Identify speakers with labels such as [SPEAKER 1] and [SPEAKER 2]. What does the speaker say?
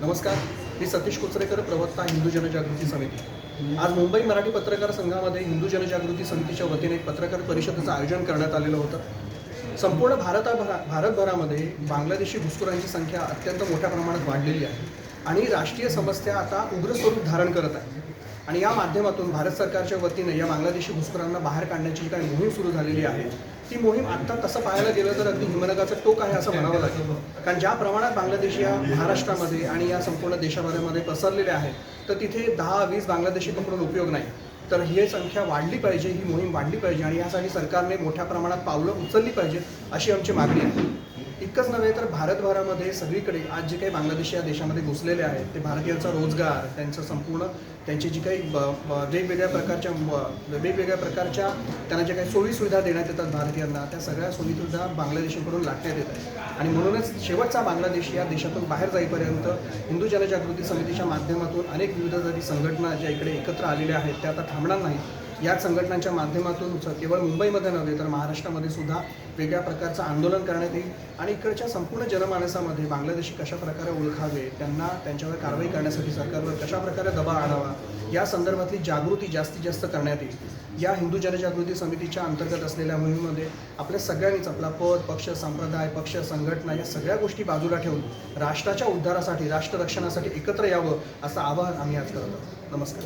[SPEAKER 1] नमस्कार मी सतीश कुचरेकर प्रवक्ता हिंदू जनजागृती समिती. आज मुंबई मराठी पत्रकार संघामध्ये हिंदू जनजागृती समितीच्या वतीने एक पत्रकार परिषदेचं आयोजन करण्यात आलेलं होतं. संपूर्ण भारताभरा भारतभरामध्ये बांगलादेशी घुसखोरांची संख्या अत्यंत मोठ्या प्रमाणात वाढलेली आहे. आणि राष्ट्रीय समस्या आता उग्र स्वरूप धारण करत आहे. आणि या माध्यमातून भारत सरकारच्या वतीने या बांगलादेशी घुसखोरांना बाहेर काढण्याची काही मोहीम सुरू झालेली आहे ती मोहीम आत्ता तसं पाहायला गेलं तर अगदी हिमनगाचं टोक आहे असं म्हणावं लागेल. कारण ज्या प्रमाणात बांगलादेशी या महाराष्ट्रामध्ये आणि या संपूर्ण देशाभरामध्ये पसरलेले आहेत तर तिथे दहा वीस बांगलादेशी पकडून उपयोग नाही. तर ही संख्या वाढली पाहिजे ही मोहीम वाढली पाहिजे आणि यासाठी सरकारने मोठ्या प्रमाणात पावलं उचलली पाहिजे अशी आमची मागणी आहे. इतकंच नव्हे तर भारतभरामध्ये सगळीकडे आज जे काही बांगलादेश या देशामध्ये घुसलेले आहेत ते भारतीयांचा रोजगार त्यांचं संपूर्ण त्यांची जी काही ब- वेगवेगळ्या प्रकारच्या वेगवेगळ्या प्रकारच्या त्यांना ज्या काही सोयीसुविधा देण्यात येतात भारतीयांना त्या सगळ्या सोयीसुविधा सुविधा बांगलादेशीकडून लाटण्यात येत आहेत. आणि म्हणूनच शेवटचा बांगलादेश या देशातून बाहेर जाईपर्यंत हिंदू जनजागृती समितीच्या माध्यमातून अनेक विविध जाती संघटना ज्या इकडे एकत्र आलेल्या आहेत त्या आता थांबणार नाहीत. याच संघटनांच्या माध्यमातून केवळ मुंबईमध्ये नव्हे तर महाराष्ट्रामध्ये सुद्धा वेगळ्या प्रकारचं आंदोलन करण्यात येईल. आणि इकडच्या संपूर्ण जनमानसामध्ये बांगलादेशी कशा प्रकारे ओळखावे त्यांना त्यांच्यावर कारवाई करण्यासाठी सरकारवर कशा प्रकारे दबाव आणावा या संदर्भातली जागृती जास्तीत जास्त करण्यात येईल. या हिंदू जनजागृती समितीच्या अंतर्गत असलेल्या मोहिमेमध्ये आपल्या सगळ्यांनीच आपला पद पक्ष संप्रदाय पक्ष संघटना या सगळ्या गोष्टी बाजूला ठेवून राष्ट्राच्या उद्धारासाठी राष्ट्ररक्षणासाठी एकत्र यावं असं आवाहन आम्ही आज करत आहोत. नमस्कार.